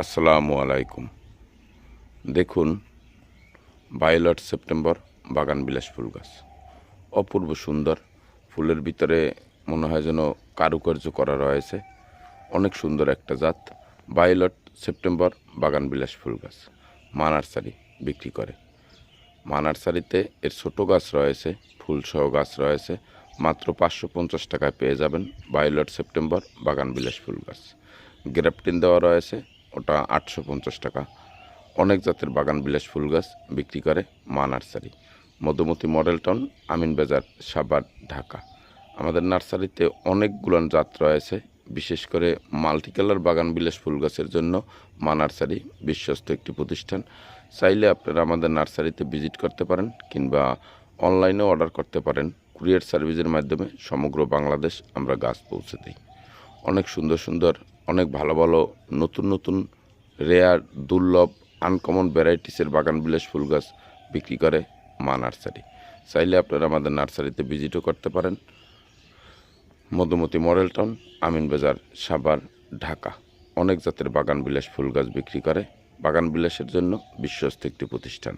আসসালামু আলাইকুম। দেখুন ভায়োলেট সেপ্টেম্বর, বাগান বিলাস ফুল গাছ। অপূর্ব সুন্দর, ফুলের ভিতরে মনে হয় যেন কারুকার্য করা রয়েছে। অনেক সুন্দর একটা জাত ভায়োলেট সেপ্টেম্বর, বাগান বিলাস ফুল গাছ। মা নার্সারি বিক্রি করে। মা নার্সারিতে এর ছোট গাছ রয়েছে, ফুলসহ গাছ রয়েছে। মাত্র পাঁচশো পঞ্চাশ টাকায় পেয়ে যাবেন ভায়োলেট সেপ্টেম্বর, বাগান বিলাস ফুল গাছ। গ্রাফটিন দেওয়া রয়েছে ওটা আটশো পঞ্চাশ টাকা। অনেক জাতের বাগান বিলাস ফুল গাছ বিক্রি করে মা nursery. Madhumati model town, Amin Bazar Savar Dhaka. আমাদের নার্সারিতে অনেকগুলো জাত রয়েছে, বিশেষ করে মাল্টি কালার বাগান বিলাস ফুল গাছের জন্য মা নার্সারি বিশ্বস্ত একটি প্রতিষ্ঠান। চাইলে আপনারা আমাদের নার্সারিতে ভিজিট করতে পারেন কিংবা অনলাইনেও অর্ডার করতে পারেন। কুরিয়ার সার্ভিসের মাধ্যমে সমগ্র বাংলাদেশ আমরা গাছ পৌঁছে দিই। অনেক সুন্দর সুন্দর অনেক ভালো ভালো নতুন নতুন রেয়ার দুর্লভ আনকমন ভ্যারাইটিসের বাগান বিলাস ফুল গাছ বিক্রি করে মা নার্সারি। চাইলে আপনারা আমাদের নার্সারিতে ভিজিটও করতে পারেন। মধুমতি মডেল টাউন আমিন বাজার, সাভার, ঢাকা। অনেক জাতের বাগান বিলাস ফুল গাছ বিক্রি করে। বাগান বিলাসের জন্য বিশ্বস্ত একটি প্রতিষ্ঠান।